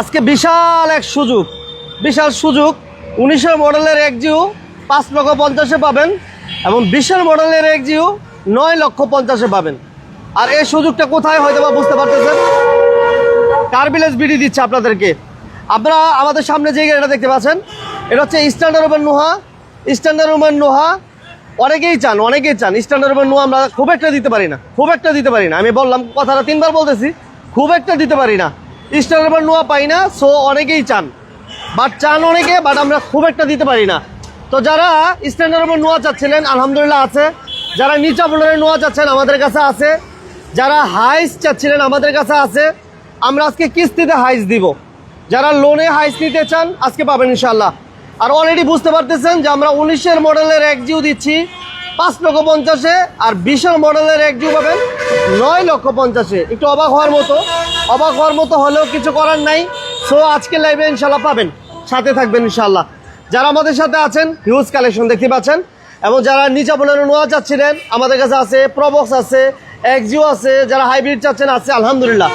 আজকে বিশাল এক সুযোগ, বিশাল সুযোগ। উনিশের মডেলের এক জিও পাঁচ লক্ষ পঞ্চাশে পাবেন এবং বিশের মডেলের এক জিও নয় লক্ষ পঞ্চাশে পাবেন। আর এই সুযোগটা কোথায় হয়তো বা বুঝতে পারতেছেন? কার্বিলেজ বিডি দিচ্ছে আপনাদেরকে। আপনারা আমাদের সামনে যে গাড়িটা দেখতে পাচ্ছেন, এটা হচ্ছে standard open Noah. Standard open Noah অনেকেই চান অনেকেই চান। স্ট্যান্ডার্ড ওপেন নোহা আমরা খুব একটা দিতে পারি না, খুব একটা দিতে পারি না। আমি বললাম, কথাটা তিনবার বলতেছি, খুব একটা দিতে পারি না। স্ট্যান্ডার্ড ওপেন নোহা পাই না সো অনেকেই চান। বাট চান অনেকে বাট আমরা খুব একটা দিতে পারি না। তো যারা স্ট্যান্ডার্ড ওপর নোয়া চাচ্ছিলেন, আলহামদুলিল্লাহ আছে। যারা নিচা বলের নোয়া চাচ্ছেন, আমাদের কাছে আছে। যারা হাইস চাচ্ছিলেন, আমাদের কাছে আছে। আমরা আজকে কিস্তিতে হাইস দিব। যারা লোনে হাইস নিতে চান, আজকে পাবেন ইনশাল্লাহ আর অলরেডি বুঝতে পারতেছেন যে আমরা উনিশের মডেলের এক জিও দিচ্ছি। পাঁচ লক্ষ পঞ্চাশে আর বিশাল মডেলের এক জিও পাবেন নয় লক্ষ পঞ্চাশে। একটু অবাক হওয়ার মতো। অবাক হওয়ার মতো হলেও কিছু করার নাই। সো আজকে লাইভে ইনশাল্লাহ পাবেন। সাথে থাকবেন ইনশাল্লাহ যারা আমাদের সাথে আছেন হিউজ কালেকশন দেখতে পাচ্ছেন। এবং যারা নিচা বলের নোয়া চাচ্ছিলেন আমাদের কাছে আছে প্রবক্স আছে এক্সিও আছে, যারা হাইব্রিড চাচ্ছেন, আছে, আলহামদুলিল্লাহ।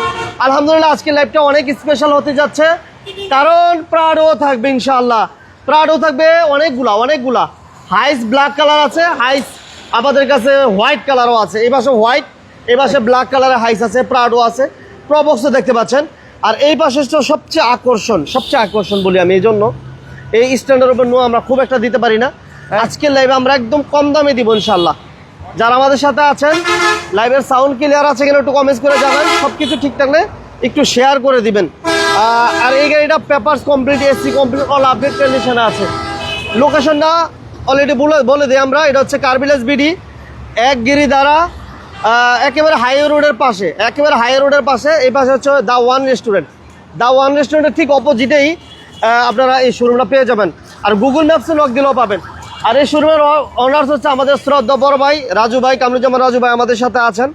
আলহামদুলিল্লাহ আজকে লাইভটা অনেক স্পেশাল হতে যাচ্ছে। কারণ প্রাডো থাকবে ইনশাল্লাহ প্রাডো থাকবে অনেকগুলা অনেকগুলা। হাইস ব্ল্যাক কালার আছে হাইস আমাদের কাছে হোয়াইট কালারও আছে। এই পাশে হোয়াইট এই পাশে ব্ল্যাক কালারের হাইস আছে প্রাডো আছে প্রবক্সও দেখতে পাচ্ছেন। আর এই পাশে সবচেয়ে আকর্ষণ সবচেয়ে আকর্ষণ বলি আমি এই জন্য এই স্ট্যান্ডার্ড উপর নো আমরা খুব একটা দিতে পারি না। আজকের লাইভে আমরা একদম কম দামে দিব ইনশাল্লাহ যারা আমাদের সাথে আছেন লাইভের সাউন্ড ক্লিয়ার আছে কিনা একটু কমেন্টস করে জানান সব কিছু ঠিক থাকলে একটু শেয়ার করে দিবেন। আর এই গাড়িটা papers complete AC complete all update কন্ডিশনে আছে। লোকেশনটা অলরেডি বলে বলে দিই আমরা, এটা হচ্ছে কার্বিলাস বিডি, এক গিরি দ্বারা একেবারে হাইওয়ে রোডের পাশে, একেবারে হাইওয়ে রোডের পাশে, এই পাশে হচ্ছে the one restaurant the one রেস্টুরেন্টের ঠিক অপোজিটেই আপনারা এই শোরুমটা পেয়ে যাবেন। আর গুগল ম্যাপসে লক দিলেও পাবেন। আর এই শোরুমের অনার্স হচ্ছে আমাদের শ্রদ্ধা বড় ভাই, রাজু ভাই, কামরুজ্জামান রাজু ভাই আমাদের সাথে আছেন।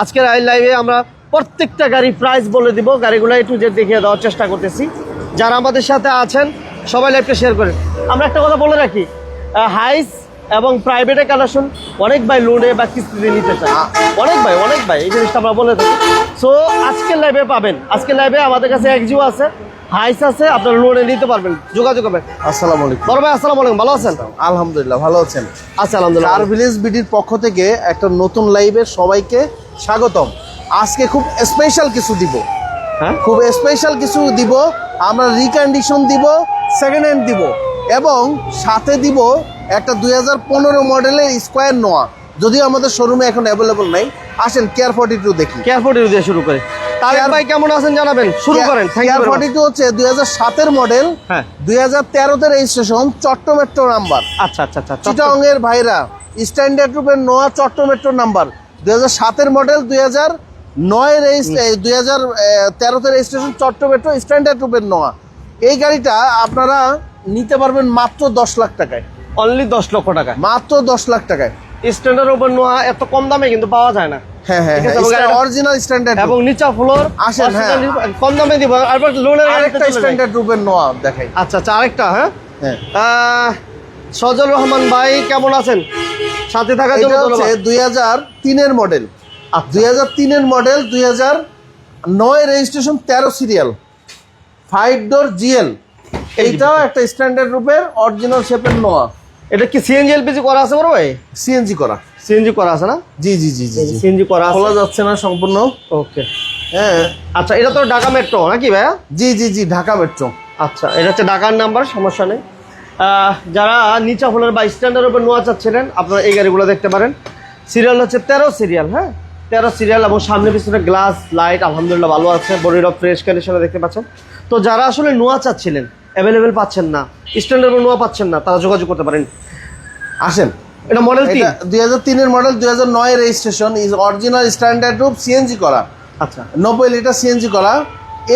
আজকের এই লাইভে আমরা প্রত্যেকটা গাড়ি প্রাইস বলে দিব, গাড়িগুলো একটু যে দেখিয়ে দেওয়ার চেষ্টা করতেছি। যারা আমাদের সাথে আছেন, সবাই লাইভটা শেয়ার করেন। আমরা একটা কথা বলে রাখি হাইস এবং প্রাইভেটে কালেকশন অনেক ভাই লোনে বা কিস্তিতে নিতে চায়। অনেক ভাই অনেক ভাই এই জিনিসটা আমরা বলে থাকি। সো আজকের লাইভে পাবেন। আজকের লাইভে আমাদের কাছে একজিও আছে হাইস আছে আপনার লোনে নিতে পারবেন। যোগাযোগ করবেন আসসালামু আলাইকুম। বড় ভাই আসসালামু আলাইকুম। ভালো আছেন? আলহামদুলিল্লাহ ভালো আছেন। আচ্ছা আলহামদুলিল্লাহ। কার ভিলেজ বিডির পক্ষ থেকে একটা নতুন লাইভে সবাইকে স্বাগতম। আজকে খুব স্পেশাল কিছু দিব। হ্যাঁ? খুব স্পেশাল কিছু দিব। আমরা রিকন্ডিশন দিব সেকেন্ড হ্যান্ড দিব। এবং সাথে দিব একটা দুই হাজার পনেরো মডেলের স্কোয়ার নোয়া। যদিও আমাদের শোরুমে এখন অ্যাভেলেবল নাই। আসেন কেয়ার ফর্টি টু দেখি কেয়ারফোর্টি দিয়ে শুরু করে। তারেক ভাই কেমন আছেন জানাবেন? শুরু করেন কেয়ার ফর্টি টু হচ্ছে দুই হাজার সাতের মডেল হ্যাঁ। দুই হাজার তেরোতে রেজিস্ট্রেশন চট্ট মেট্রো নাম্বার আচ্ছা আচ্ছা আচ্ছা চিটং এর ভাইরা স্ট্যান্ডার্ড রূপের নোয়া চট্ট মেট্রো নাম্বার দুই হাজার সাতের মডেল দুই হাজার নয় দুই হাজার তেরোতে রেজিস্ট্রেশন চট্ট মেট্রো স্ট্যান্ডার্ড রূপের নোয়া। এই গাড়িটা আপনারা নিতে পারবেন মাত্র দশ লাখ টাকায়। অনলি দশ লক্ষ টাকা মাত্র দশ লাখ টাকায়। স্ট্যান্ডার্ড ওপর নোয়া এত কম দামে কিন্তু পাওয়া যায় না। হ্যাঁ হ্যাঁ অরিজিনাল স্ট্যান্ডার্ড এবং নিচা ফ্লোর আসেন, হ্যাঁ। কম দামে দিব আরবার লোনের আরেকটা স্ট্যান্ডার্ড রূপের নোয়া দেখাই। আচ্ছা আচ্ছা আরেকটা হ্যাঁ? হ্যাঁ। সজল রহমান ভাই কেমন আছেন? সাথে থাকার জন্য হচ্ছে দুই হাজার তিনের মডেল আচ্ছা। দুই হাজার তিনের মডেল দুই হাজার নয় রেজিস্ট্রেশন তেরো সিরিয়াল ফাইভ ডোর জিএল এইটাও একটা স্ট্যান্ডার্ড রূপের অরিজিনাল শেপের নোয়া। এটা কি সিএনজি এলপিজি করা আছে বড় ভাই? সিএনজি করা। সিএনজি করা আছে না? জি জি জি জি সিএনজি করা আছে। খোলা যাচ্ছে না সম্পূর্ণ। ওকে হ্যাঁ। আচ্ছা এটা তো ঢাকা মেট্রো নাকি ভাইয়া? জি জি জি ঢাকা মেট্রো আচ্ছা এটা হচ্ছে ঢাকার নাম্বার সমস্যা নেই। যারা নিচা ফ্লোর বা স্ট্যান্ডার্ড উপর নোয়া চাচ্ছিলেন আপনারা এই গাড়িগুলো দেখতে পারেন। সিরিয়াল হচ্ছে তেরো সিরিয়াল হ্যাঁ? তেরো সিরিয়াল এবং সামনে পিছনে গ্লাস লাইট আলহামদুলিল্লাহ ভালো আছে। বডিটা ফ্রেশ কন্ডিশনে দেখতে পাচ্ছেন। তো যারা আসলে নোয়া চাচ্ছিলেন অ্যাভেলেবেল পাচ্ছেন না। স্ট্যান্ডার্ড নোয়া পাচ্ছেন না তারা যোগাযোগ করতে পারেন। আসেন এটা মডেল তিন দুই হাজার তিনের মডেল দুই হাজার নয় রেজিস্ট্রেশন ইজ অরিজিনাল স্ট্যান্ডার্ড রূপ সিএনজি করা। আচ্ছা। নব্বই লিটার সিএনজি করা।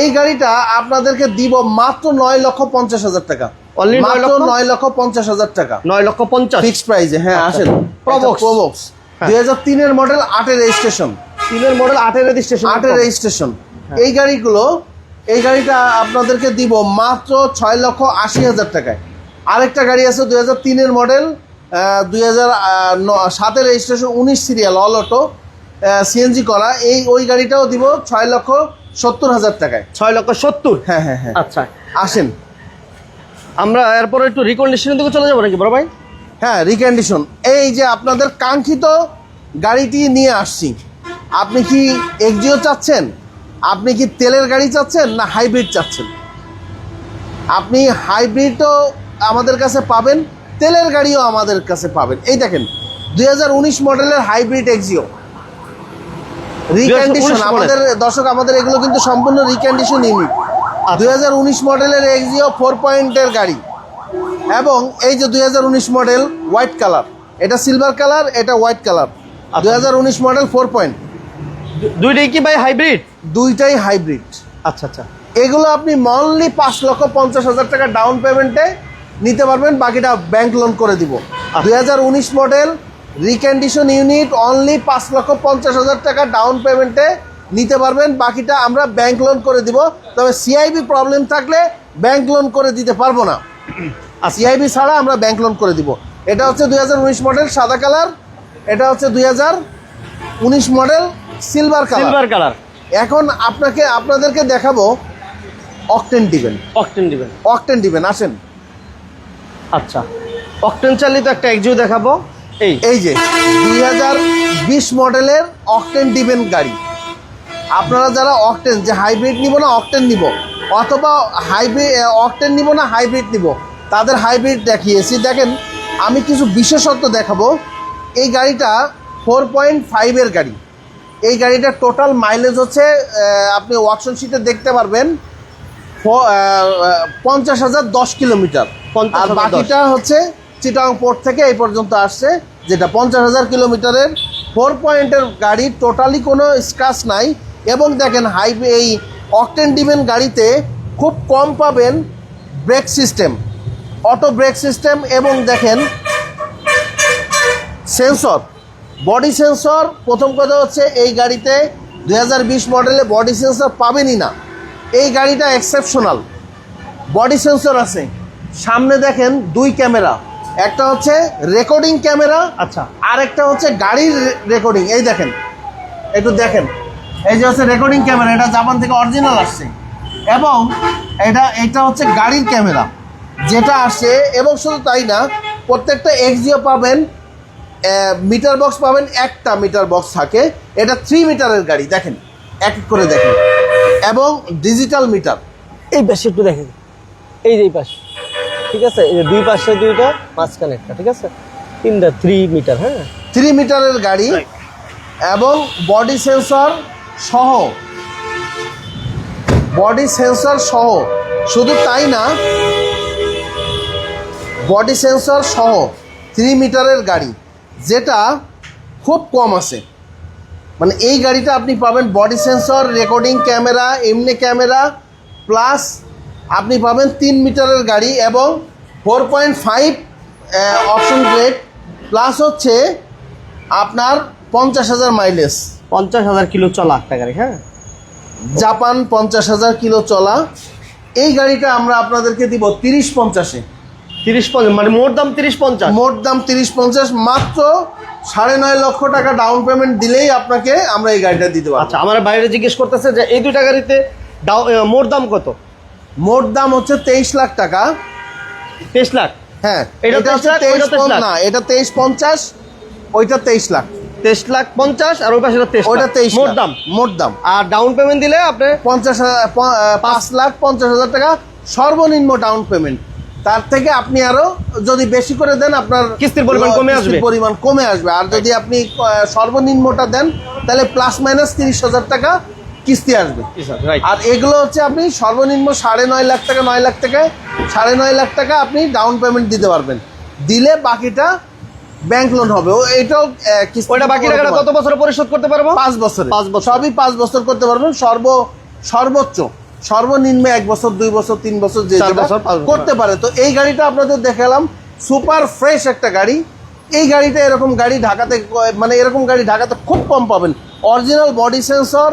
এই গাড়িটা আপনাদেরকে দিব মাত্র নয় লক্ষ পঞ্চাশ হাজার টাকা। নয় মাত্র লক্ষ? নয় লক্ষ পঞ্চাশ হাজার টাকা। নয় লক্ষ পঞ্চাশ? ফিক্স প্রাইজে হ্যাঁ আচ্ছা। আসেন। প্রবক্স হ্যাঁ। দুই হাজার তিনের মডেল আটের রেজিস্ট্রেশন তিনের মডেল আটের রেজিস্ট্রেশন আটের রেজিস্ট্রেশন হ্যাঁ। এই গাড়িগুলো এই গাড়িটা আপনাদেরকে দিব মাত্র ছয় লক্ষ আশি হাজার টাকায়। আরেকটা গাড়ি আছে দুই হাজার তিনের মডেল দুই হাজার সাতের রেজিস্ট্রেশন উনিশ সিরিয়াল অল অটো সিএনজি করা। এই ওই গাড়িটাও দিব ছয় লক্ষ সত্তর হাজার টাকায়। ছয় লক্ষ সত্তর? হ্যাঁ হ্যাঁ হ্যাঁ। আচ্ছা। আসেন। আমরা এরপরে একটু রিকন্ডিশনের দিকে চলে যাব নাকি বড় ভাই? হ্যাঁ রিকন্ডিশন এই যে আপনাদের কাঙ্ক্ষিত গাড়িটি নিয়ে আসছি আপনি কি এক্সিও চাচ্ছেন? আপনি কি তেলের গাড়ি চাচ্ছেন না হাইব্রিড চাচ্ছেন? আপনি হাইব্রিডও আমাদের কাছে পাবেন তেলের গাড়িও আমাদের কাছে পাবেন। এই দেখেন দুই হাজার উনিশ মডেলের হাইব্রিড এক্সিও রিকন্ডিশন 2019 আমাদের দর্শক আমাদের এগুলো কিন্তু সম্পূর্ণ রিকন্ডিশন ইউনিট দুই মডেলের এক্সিও ফোর পয়েন্টের গাড়ি। এবং এই যে দুই হাজার উনিশ মডেল হোয়াইট কালার এটা সিলভার কালার এটা হোয়াইট কালার দুই হাজার উনিশ মডেল ফোর পয়েন্ট দুইটাই কি ভাই হাইব্রিড দুইটাই হাইব্রিড আচ্ছা আচ্ছা। এগুলো আপনি মনলি পাঁচ লক্ষ পঞ্চাশ হাজার টাকা ডাউন পেমেন্টে নিতে পারবেন বাকিটা ব্যাংক লোন করে দিব। দুই হাজার উনিশ মডেল রিকন্ডিশন ইউনিট অনলি পাঁচ লক্ষ পঞ্চাশ হাজার টাকা ডাউন পেমেন্টে নিতে পারবেন বাকিটা আমরা ব্যাংক লোন করে দিব। তবে সিআইবি প্রবলেম থাকলে ব্যাংক লোন করে দিতে পারব না। আর সিআইবি ছাড়া আমরা ব্যাংক লোন করে দিব। এটা হচ্ছে দুই হাজার উনিশ মডেল সাদা কালার এটা হচ্ছে দুই হাজার উনিশ model silver colour silver colour এখন আপনাকে আপনাদেরকে দেখাবো অকটেন দিবেন অকটেন দিবেন অকটেন দিবেন আসেন। আচ্ছা। অকটেন চালিত একটা এক্সিও দেখাবো। এই। এই যে দুই হাজার বিশ মডেলের অকটেন দিবেন গাড়ি। আপনারা যারা অকটেন যে হাইব্রিড নিব না অকটেন নিব অথবা হাইব্রিড অকটেন নিব না হাইব্রিড নিব তাদের হাইব্রিড দেখিয়েছি। দেখেন আমি কিছু বিশেষত্ব দেখাবো। এই গাড়িটা ফোর পয়েন্ট ফাইভের গাড়ি। এই গাড়িটার টোটাল মাইলেজ হচ্ছে আপনি ওয়ার্কশপ শিটে দেখতে পারবেন পঞ্চাশ হাজার দশ কিলোমিটার। আর বাকিটা হচ্ছে চিটাং পোর্ট থেকে এই পর্যন্ত আসছে যেটা পঞ্চাশ হাজার কিলোমিটারের ফোর পয়েন্টের গাড়ি টোটালি কোনো স্ক্রাচ নাই। এবং দেখেন হাইওয়ে এই অকটেন ডিভেন গাড়িতে খুব কম পাবেন brake system auto brake system এবং দেখেন সেন্সর বডি সেন্সর প্রথম কথা হচ্ছে এই গাড়িতে দু হাজার বিশ মডেলে বডি সেন্সর পাবেনই না। এই গাড়িটা এক্সেপশনাল বডি সেন্সর আছে। সামনে দেখেন দুই ক্যামেরা। একটা হচ্ছে রেকর্ডিং ক্যামেরা আচ্ছা। আর একটা হচ্ছে গাড়ির রেকর্ডিং। এই দেখেন একটু দেখেন। এই যে হচ্ছে রেকর্ডিং ক্যামেরা এটা জাপান থেকে অরিজিনাল আসছে। এবং এটা এটা হচ্ছে গাড়ির ক্যামেরা যেটা আসছে এবং শুধু তাই না প্রত্যেকটা এক্সিও পাবেন মিটার বক্স পাবেন একটা মিটার বক্স থাকে। এটা থ্রি মিটারের গাড়ি দেখেন এক এক করে দেখেন। এবং ডিজিটাল মিটার এই পাশে একটু দেখেন। এই যে এই পাশে ঠিক আছে? এই যে দুই পাশে দুইটা মাঝখানে একটা ঠিক আছে? তিনটা থ্রি মিটার হ্যাঁ? থ্রি মিটারের গাড়ি এবং বডি সেন্সর সহ। বডি সেন্সর সহ। শুধু তাই না বডি সেন্সর সহ থ্রি মিটারের গাড়ি। যেটা খুব কম আছে। মানে এই গাড়িটা আপনি পাবেন বডি সেন্সর রেকর্ডিং ক্যামেরা এমনি ক্যামেরা প্লাস আপনি পাবেন তিন মিটারের গাড়ি এবং four point five option grade plus হচ্ছে আপনার পঞ্চাশ হাজার মাইলেজ পঞ্চাশ হাজার কিলো চলা একটা গাড়ি হ্যাঁ? জাপান পঞ্চাশ হাজার কিলো চলা। এই গাড়িটা আমরা আপনাদেরকে দিব তিরিশ পঞ্চাশে। তিরিশ পঞ্চাশ মানে মোট দাম তিরিশ পঞ্চাশ। মোট দাম তিরিশ পঞ্চাশ মাত্র সাড়ে নয় লক্ষ টাকা ডাউন পেমেন্ট দিলেই আপনাকে আমরা এই গাড়িটা দিতে পারব। আচ্ছা আমার বাইরে জিজ্ঞেস করতেছে যে এই দুইটা গাড়িতে মোট দাম কত? মোট দাম হচ্ছে তেইশ লাখ টাকা। তেইশ লাখ? হ্যাঁ এটা এটা হচ্ছে 23 তেইশ। না এটা তেইশ পঞ্চাশ ওইটা তেইশ লাখ। তেইশ লাখ পঞ্চাশ আর ওই পাশে তেইশ ওইটা তেইশ মোট দাম? মোট দাম। আর ডাউন পেমেন্ট দিলে আপনি পঞ্চাশ হাজার- পাঁচ লাখ পঞ্চাশ হাজার টাকা সর্বনিম্ন ডাউন পেমেন্ট তার থেকে আপনি আরও যদি বেশি করে দেন আপনার কিস্তির পরিমাণ কমে আসবে। পরিমাণ কমে আসবে। আর যদি আপনি সর্বনিম্নটা দেন তাহলে প্লাস মাইনাস তিরিশ হাজার টাকা কিস্তি আসবে। আর এগুলো হচ্ছে আপনি সর্বনিম্ন সাড়ে নয় লাখ টাকা নয় লাখ টাকা সাড়ে নয় লাখ টাকা আপনি ডাউন পেমেন্ট দিতে পারবেন। দিলে বাকিটা ব্যাংক লোন হবে। ও এটাও ওইটা বাকি টাকাটা কত বছর পরিশোধ করতে পারব? পাঁচ বছর। পাঁচ বছর। সবই পাঁচ বছর করতে পারবেন। সর্ব সর্বোচ্চ। সর্বনিম্ন এক বছর দুই বছর তিন বছর যে। করতে পারে। তো এই গাড়িটা আপনাদের দেখালাম সুপার ফ্রেশ একটা গাড়ি। এই গাড়িটা এরকম গাড়ি ঢাকাতে মানে এরকম গাড়ি ঢাকাতে খুব কম পাবেন। Original body sensor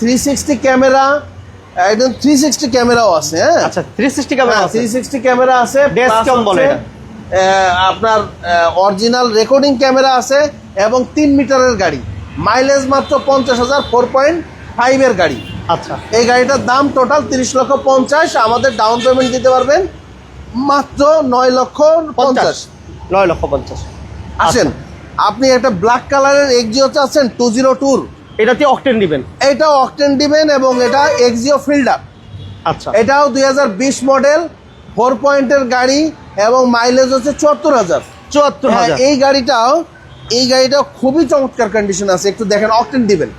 three sixty camera একদম থ্রি সিক্সটি ক্যামেরাও আছে হ্যাঁ। আচ্ছা থ্রি সিক্সটি ক্যামেরা আছে। থ্রি সিক্সটি ক্যামেরা আছে বলে আপনার অরিজিনাল রেকর্ডিং ক্যামেরা আছে এবং তিন মিটারের গাড়ি। মাইলেজ মাত্র পঞ্চাশ হাজার ফোর পয়েন্ট ফাইভের গাড়ি। আচ্ছা। এই গাড়িটার দাম টোটাল তিরিশ লক্ষ পঞ্চাশ আমাদের ডাউন পেমেন্ট দিতে পারবেন মাত্র নয় লক্ষ পঞ্চাশ। নয় লক্ষ পঞ্চাশ। আসেন আপনি একটা ব্ল্যাক কালারের এক্সিও চাচ্ছেন টু জিরো টুর এটাতে অকটেন দিবেন। এটা অকটেন দিবেন এবং এটা এক্সিও ফিল্ডার আচ্ছা। এটাও দুই হাজার বিশ মডেল ফোর পয়েন্টের গাড়ি এবং মাইলেজ হচ্ছে চুয়াত্তর হাজার। চুয়াত্তর হ্যাঁ, এই গাড়িটাও এই গাড়িটাও খুবই চমৎকার কন্ডিশন আছে। একটু দেখেন অকটেন দিবেন।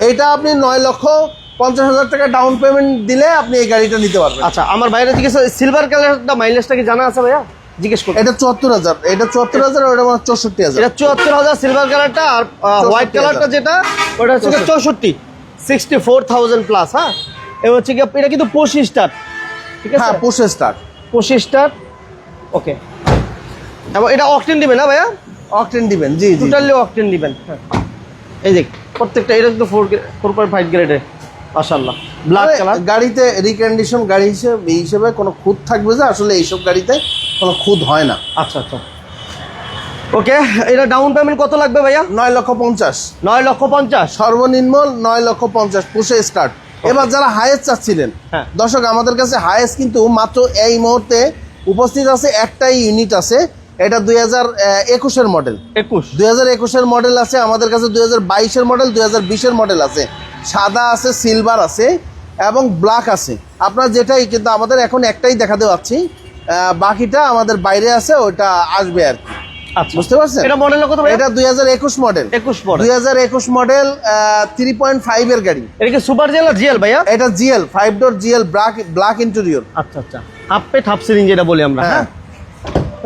এইটা আপনি নয় লক্ষ পঞ্চাশ হাজার টাকা ডাউন পেমেন্ট দিলে আপনি এই গাড়িটা নিতে পারবেন। আচ্ছা আমার বাইরে জিজ্ঞেস সিলভার কালারটা মাইলেজটা কি জানা আছে ভাইয়া? জিজ্ঞেস করুন এটা চুয়াত্তর হাজার এটা চুয়াত্তর হাজার ওটা মানে চৌষট্টি হাজার। এটা চুয়াত্তর হাজার সিলভার কালারটা আর হোয়াইট কালারটা যেটা ওটা হচ্ছে চৌষট্টি সিক্সটি ফোর থাউজেন্ড প্লাস হ্যাঁ? এবং হচ্ছে গিয়ে এটা কিন্তু পঁচিশ স্টার ঠিক আছে? হ্যাঁ পুষে স্টার পঁচিশ স্টার ওকে এবং এটা অকটেন দিবেন না ভাইয়া? অকটেন দিবেন জি জি। টোটালি অকটেন দিবেন হ্যাঁ। এই দেখ প্রত্যেকটা এটা কিন্তু ফোর ফোর পয়েন্ট ফাইভ গ্রেডের মাসাল্লাহ ব্ল্যাক কালার গাড়িতে রিকন্ডিশন গাড়ি হিসেবে এই হিসেবে কোনো খুঁত থাকবে যে আসলে এইসব গাড়িতে কোনো খুঁত হয় না। আচ্ছা আচ্ছা। ওকে এটা ডাউন পেমেন্ট কত লাগবে ভাইয়া? নয় লক্ষ পঞ্চাশ। নয় লক্ষ পঞ্চাশ? সর্বনিম্ন নয় লক্ষ পঞ্চাশ পুষে স্টার্ট এবার যারা হায়েস্ট চাচ্ছিলেন হ্যাঁ। দর্শক আমাদের কাছে হায়েস্ট কিন্তু মাত্র এই মুহূর্তে উপস্থিত আছে একটাই ইউনিট আছে এটা দুই হাজার একুশের মডেল। একুশ। দুই হাজার একুশের মডেল আছে আমাদের কাছে দুই হাজার বাইশের মডেল দুই হাজার বিশের মডেল আছে। সাদা আছে সিলভার আছে এবং ব্ল্যাক আছে। আপনার যেটাই কিন্তু আমাদের এখন একটাই দেখাতে পাচ্ছি বাকিটা আমাদের বাইরে আছে ওটা আসবে আর কি। আচ্ছা। বুঝতে পারছেন? এটা মডেল কত এটা দুই হাজার একুশ মডেল একুশ মডেল দুই হাজার একুশ মডেল থ্রি পয়েন্ট ফাইভ এর গাড়ি। এটা কি সুপার জেল আর জিএল ভাইয়া? এটা GL five door GL black black interior আচ্ছা আচ্ছা। হাফ পেট হাফ সিলিং যেটা বলি আমরা হ্যাঁ। হ্যাঁ?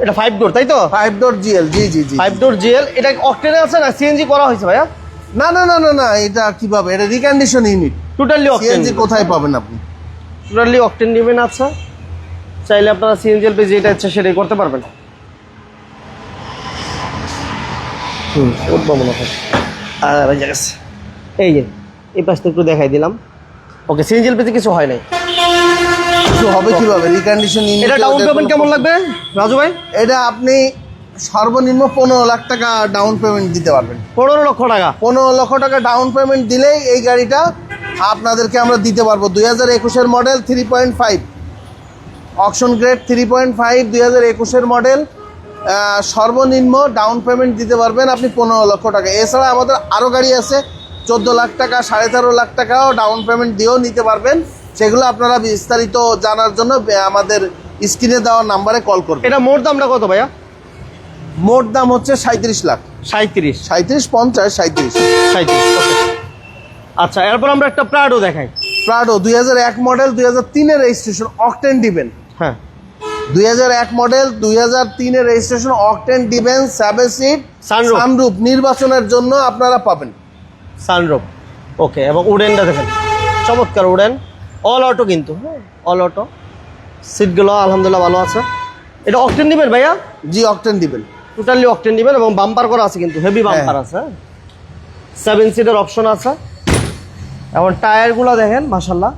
এটা ফাইভ ডোর তাই তো? ফাইভ ডোর জিএল জি জি জি। ফাইভ ডোর জিএল এটা অকটেনে আছে না সিএনজি করা হয়েছে ভাইয়া? না না না না না এটা কীভাবে এটা recondition unit totally octane CNG কোথায় পাবেন আপনি? টোটালি অকটেন নেবেন আচ্ছা। চাইলে আপনারা সিএনজি এলপি যেটা ইচ্ছা সেটাই করতে পারবেন। হুম উঠবো মনে হয় আর এই যে এই পাশটা একটু দেখাই দিলাম। ওকে সিএনজি এলপিতে কিছু হয় নাই। কিছু হবে কীভাবে? রিকন্ডিশন এটা ডাউন পেমেন্ট কেমন লাগবে? রাজু ভাই? এটা আপনি সর্বনিম্ন পনেরো লাখ টাকা ডাউন পেমেন্ট দিতে পারবেন। পনেরো লক্ষ টাকা? পনেরো লক্ষ টাকা ডাউন পেমেন্ট দিলেই এই গাড়িটা আপনাদেরকে আমরা দিতে পারব। দুই হাজার একুশের model three point five auction grade three point five দুই হাজার একুশের মডেল সর্বনিম্ন ডাউন পেমেন্ট দিতে পারবেন আপনি পনেরো লক্ষ টাকা। এছাড়া আমাদের আরও গাড়ি আছে চোদ্দ লাখ টাকা সাড়ে তেরো লাখ টাকাও ডাউন পেমেন্ট দিয়েও নিতে পারবেন। সেগুলো আপনারা বিস্তারিত জানার জন্য আমাদের স্ক্রিনে দেওয়া নাম্বারে কল করবেন। এটা মোট দামটা কত ভাইয়া? মোট দাম হচ্ছে সাঁত্রিশ লাখ। সাঁত্রিশ সাঁত্রিশ পঞ্চাশ সাঁত্রিশ সাঁত্রিশ আচ্ছা এরপর আমরা একটা প্রাডো দেখাই। প্রাডো দুই এক মডেল দুই হাজার তিনের রেজিস্ট্রেশন অকটেন ডিবেন হ্যাঁ। দুই এক মডেল দুই হাজার তিনের রেজিস্ট্রেশন অকটেন ডিবেন সেভেন সিট। সানরুপ নির্বাচনের জন্য আপনারা পাবেন। সানরুফ ওকে এবং উডেনটা দেখেন। চমৎকার উডেন। অল অটো কিন্তু। হ্যাঁ অল অটো সিটগুলো আলহামদুলিল্লাহ ভালো আছে। এটা অকটেন নেবেন ভাইয়া? জি অকটেন দিবেন। টোটালি অকটেন নেবেন এবং বাম্পার করা আছে কিন্তু হেভি বাম্পার আছে সেভেন সিটের অপশন আছে। এবং টায়ারগুলো দেখেন মাসাল্লাহ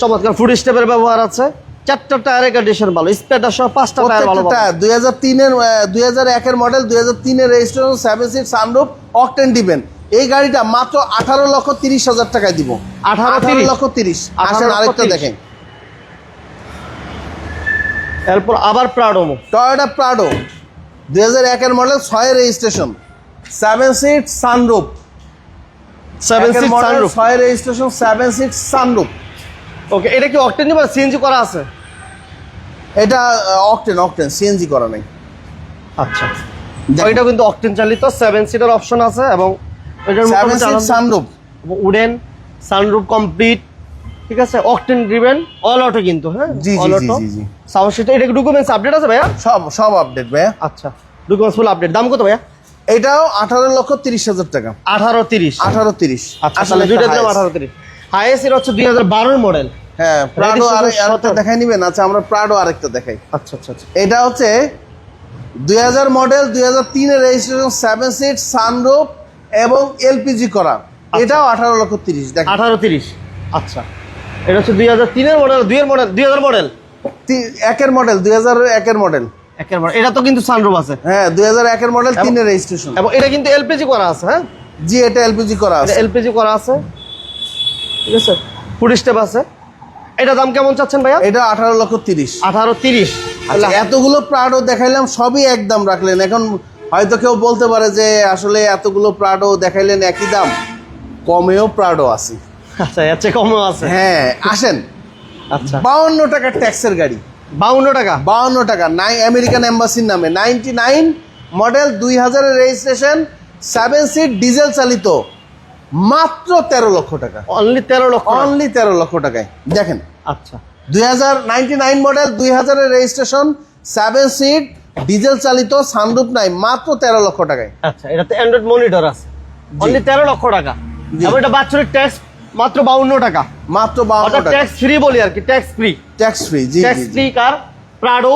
চমৎকার ফুড স্টেপের ব্যবহার আছে। চারটা টায়ারের কন্ডিশন ভালো। স্পেডার সহ পাঁচটা টায়ার ভালো দুই হাজার তিনের দুই হাজার একের মডেল দুই হাজার তিনের registration seven seat sunroof octane দিবেন। এই গাড়িটা মাত্র আঠারো লক্ষ তিরিশ হাজার টাকায় দিব। 18 আঠারো লক্ষ তিরিশ। 18 আসেন আরেকটা দেখেন। এরপর আবার প্রাডোমো টয়োটা প্রাডো দুই হাজার একের মডেল ছয় registration seven seat sunroof seven seat sunroof ছয় registration seven seat sunroof okay এটা কি অকটেন নেবেন সিএনজি করা আছে? এটা অকটেন অকটেন সিএনজি করা নেই। আচ্ছা। ওইটা কিন্তু অকটেন চালিত সেভেন সিটার অপশন আছে এবং সানরুপ উডেন সানরুফ কমপ্লিট ঠিক আছে? অকটেন ড্রিভেন অল অটো কিন্তু হ্যাঁ? জি, অল অটো। সাউন্ড সিস্টেম এটা ডকুমেন্টস আপডেট আছে ভাইয়া? সব সব আপডেট ভাইয়া। আচ্ছা। ডকুমেন্টস ফুল আপডেট দাম কত ভাইয়া? এটাও আঠারো লক্ষ তিরিশ হাজার টাকা। আঠারো তিরিশ। আঠারো তিরিশ। আচ্ছা তাহলে দুইটা দিলাম আঠারো তিরিশ। হাইয়েস্ট এটা হচ্ছে দুই হাজার বারোর মডেল হ্যাঁ প্রাডো আর আরেকটা। দেখাই নিবেন? আচ্ছা আমরা প্রাডো আরেকটা দেখাই। আচ্ছা আচ্ছা আচ্ছা। এটা হচ্ছে দুই হাজার মডেল দুই হাজার তিনের রেজিস্ট্রেশন সেভেন সিট সানরুপ এবং এলপিজি করা। এটাও আঠারো লক্ষ তিরিশ দেখ আঠারো তিরিশ। আচ্ছা। এটা হচ্ছে দুই হাজার তিনের মডেল দুইয়ের মডেল দুই হাজার মডেল একের মডেল দুই হাজার একের মডেল একের মডেল এটা তো কিন্তু সানরুফ আছে। হ্যাঁ দুই হাজার একের মডেল তিনের রেজিস্ট্রেশন এবং এটা কিন্তু এলপিজি করা আছে হ্যাঁ? জি এটা এলপিজি করা আছে। এলপিজি করা আছে। ঠিক আছে? ফুড স্টেপ আছে। এটা দাম কেমন চাচ্ছেন ভাইয়া? এটা আঠারো লক্ষ তিরিশ। আঠারো তিরিশ। আচ্ছা এতগুলো প্রাডো দেখাইলাম সবই একদম রাখলেন। এখন হয়তো কেউ বলতে পারে যে আসলে এতগুলো প্রাডো দেখাইলেন একই দাম। কমেও প্রাডো আছে। আচ্ছা এর চেয়ে কমও আছে। হ্যাঁ আসেন। আচ্ছা। বাউন্ন টাকার ট্যাক্সের গাড়ি। বাউন্ন টাকা? বাউন্ন টাকা। নাই আমেরিকান এম্বাসির নামে। নাইনটি নাইন মডেল দুই হাজারের রেজিস্ট্রেশন সেভেন সিট ডিজেল চালিত। মাত্র তেরো লক্ষ টাকা। অনলি তেরো লক্ষ অনলি তেরো লক্ষ টাকায়। দেখেন। আচ্ছা। দুই হাজার নাইনটি নাইন মডেল দুই হাজারের রেজিস্ট্রেশন সেভেন সিট ডিজেল চালিত সানরুপ নাই মাত্র তেরো লক্ষ টাকায়। আচ্ছা এটাতে অ্যান্ড্রয়েড মনিটর আছে। অনলি তেরো লক্ষ টাকা। এবং এটা বাচ্চাদের ট্যাক্স মাত্র বাউন্ন টাকা। মাত্র বাউন্ন টাকা। ট্যাক্স ফ্রি বলি আর কি ট্যাক্স ফ্রি ট্যাক্স ফ্রি জি tax free car Prado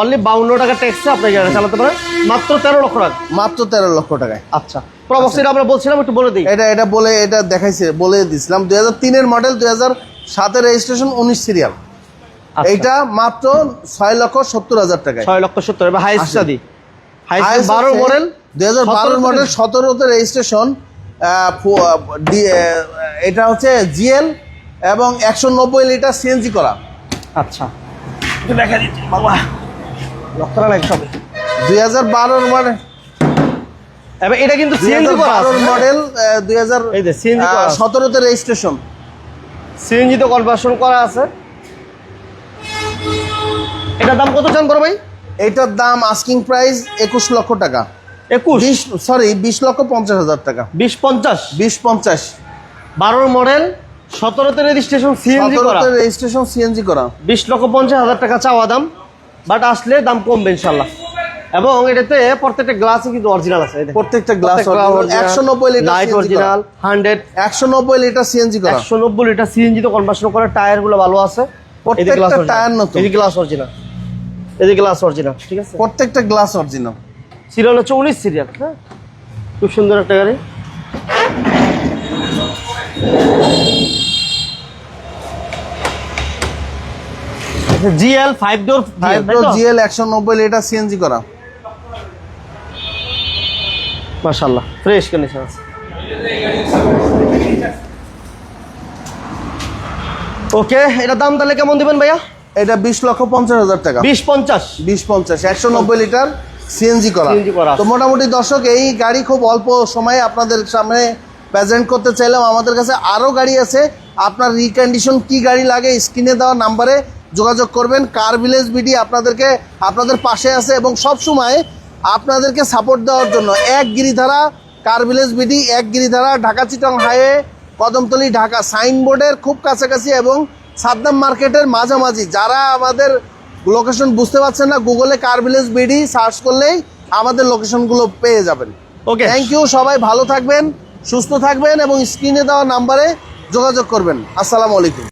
only বাউন্ন টাকা ট্যাক্সে আপনি গাড়ি চালাতে পারেন মাত্র তেরো লক্ষ টাকা। মাত্র তেরো লক্ষ টাকায়। আচ্ছা প্রবক্সিটা আমরা বলছিলাম একটু বলে দিই। এটা এটা বলে এটা দেখাইছে বলে দিছিলাম। দুই হাজার তিনের মডেল দুই হাজার সাতের রেজিস্ট্রেশন উনিশ সিরিয়াল আচ্ছা, এইটা মাত্র ছয় লক্ষ সত্তর হাজার টাকা ছয় লক্ষ সত্তর হাইস্ট দি হাইস্ট বারো মডেল দুই হাজার বারোর মডেল সতেরোতে রেজিস্ট্রেশন এটা হচ্ছে জিএল এবং একশো নব্বই লিটার সিএনজি করা। আচ্ছা। দেখা দিচ্ছি বাবা। লক্ষ টাকা লাগে সবে দুই হাজার বারোর মডেল এবার এটা কিন্তু সিএনজি করা বারোর মডেল দুই হাজার। সতেরোতে রেজিস্ট্রেশন সিএনজি তো কনভার্সন করা আছে। এটার দাম কত? চান বড় ভাই। এইটার দাম আস্কিং প্রাইস একুশ লক্ষ টাকা। একুশ? সরি বিশ লক্ষ পঞ্চাশ হাজার টাকা। বিশ পঞ্চাশ? বিশ পঞ্চাশ। বারোর মডেল সতেরোতে রেজিস্ট্রেশন সিএনজি করা। রেজিস্ট্রেশন সিএনজি করা। বিশ লক্ষ পঞ্চাশ হাজার টাকা চাওয়া দাম বাট আসলে দাম কমবে ইনশাল্লাহ। এবং এটাতে প্রত্যেকটা গ্লাসই কিন্তু অরিজিনাল আছে প্রত্যেকটা গ্লাস একশো নব্বই লিটার লাইট অরিজিনাল হান্ড্রেড একশো নব্বই লিটার সিএনজি করা। একশো নব্বই লিটার সিএনজি তো কনভার্সন করা টায়ারগুলো ভালো আছে। প্রত্যেকটা টায়ার নতুন। গ্লাস অরিজিনাল এদিকে গ্লাস অরিজিনাল ঠিক আছে? প্রত্যেকটা গ্লাস অরিজিনাল সিরিয়াল হচ্ছে উনিশ সিরিয়াল হ্যাঁ? খুব সুন্দর একটা গাড়ি। GL five door five GL একশো নব্বই লিটার সিএনজি করা। মাশাল্লাহ ফ্রেশ কন্ডিশন আছে। ওকে এটা দাম তাহলে কেমন দিবেন ভাইয়া? এটা বিশ লক্ষ পঞ্চাশ হাজার টাকা। বিশ পঞ্চাশ। বিশ পঞ্চাশ একশো নব্বই লিটার সিএনজি করা। তো মোটামুটি দর্শক এই গাড়ি খুব অল্প সময়ে আপনাদের সামনে প্রেজেন্ট করতে চাইলাম। আমাদের কাছে আরও গাড়ি আছে। আপনার রিকন্ডিশন কি গাড়ি লাগে স্ক্রিনে দেওয়া নাম্বারে যোগাযোগ করবেন। কার ভিলেজ বিডি আপনাদেরকে আপনাদের পাশে আছে এবং সব সময় আপনাদেরকে সাপোর্ট দেওয়ার জন্য এক গিরিধারা কার ভিলেজ বিডি এক গিরিধারা ঢাকা চিটং হাইওয়ে কদমতলি ঢাকা। সাইনবোর্ডের খুব কাছাকাছি এবং সাদ্দাম মার্কেটের মাঝামাঝি। যারা আমাদের লোকেশন বুঝতে পারছেন না গুগলে কার ভিলেজ বিডি সার্চ করলেই আমাদের লোকেশনগুলো পেয়ে যাবেন। ওকে থ্যাংক ইউ সবাই ভালো থাকবেন সুস্থ থাকবেন এবং স্ক্রিনে দেওয়া নাম্বারে যোগাযোগ করবেন। আসসালামু আলাইকুম।